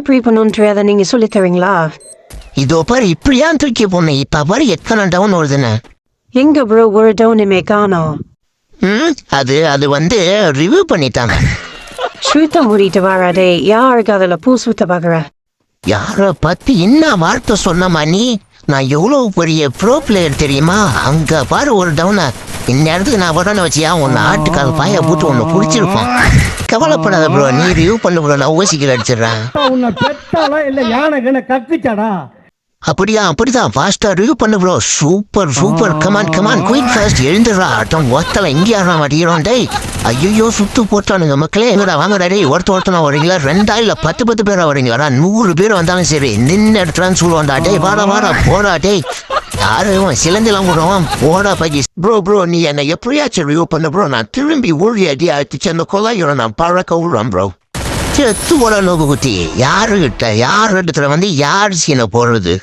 எப்படி பண்ணுன்ட்டு அதை நீங்க சொல்லித் தரீங்களா இதோ பாரு இப்படியா தூக்கி பொண்ணு இப்ப பாரு எத்தனை டவுன் வருதுன்னு எங்க ப்ரோ ஒரு டவுனுமே காணோம் ம் அது அது வந்து ரிவ்யூ பண்ணிட்டாங்க ஸ்ருத்த மூடிட்டு வராதே யாருக்கு அதுல பூ சுத்த பாக்குற யார பத்தி என்ன வார்த்தை சொன்னமா நீ நான் எவ்வளவு பெரிய ப்ரோ பிளேயர் தெரியுமா அங்க பாரு ஒரு டவுனா இந்நேரத்துக்கு நான் உடனே வச்சியா உன்னை ஆட்டுக்கால் பாய போட்டு உன்னை பிடிச்சிருப்பான் கவலைப்படாத ப்ரோ நீ ரிவ்யூ பண்ணு ப்ரோ நான் ஊசிக்கில் அடிச்சிடுறேன். உன்னை பெத்தாலா இல்ல யானை கண்ண கத்திச்சாடா அப்படியா அப்படிதான். ஃபாஸ்டா ரிவ்யூ பண்ணு bro super super come on come on quick fast எழுந்துடுறா. அட்டம் ஒத்தல எங்கே ஆடுறா மாட்டேங்கிறோம் டேய் ஐயோ சுத்து போட்டானுங்க மக்களே. எங்கடா வாங்கடா டேய் ஒருத்த ஒருத்தனா வரீங்களா ரெண்டா இல்ல பத்து பத்து பேரா வரீங்களா நூறு பேர் வந்தாலும் சரி. நின்று இடத்துலான்னு சொல்லுவான்டா. டேய் வாடா வாடா போடா டேய். யாரும் சிலந்தெல்லாம் விடுவான் போடா பகிஸ் ப்ரோ ப்ரோ நீ என்னை எப்படியாச்சும் ரிவ் பண்ண ப்ரோ நான் திரும்பி ஊழி அடி அடிச்சு அந்த கொலையோட நான் பழக்க விடுறேன் ப்ரோ செத்து போட நோக்கு குட்டி யாருகிட்ட யார் இடத்துல வந்து யார் சீனை போடுறது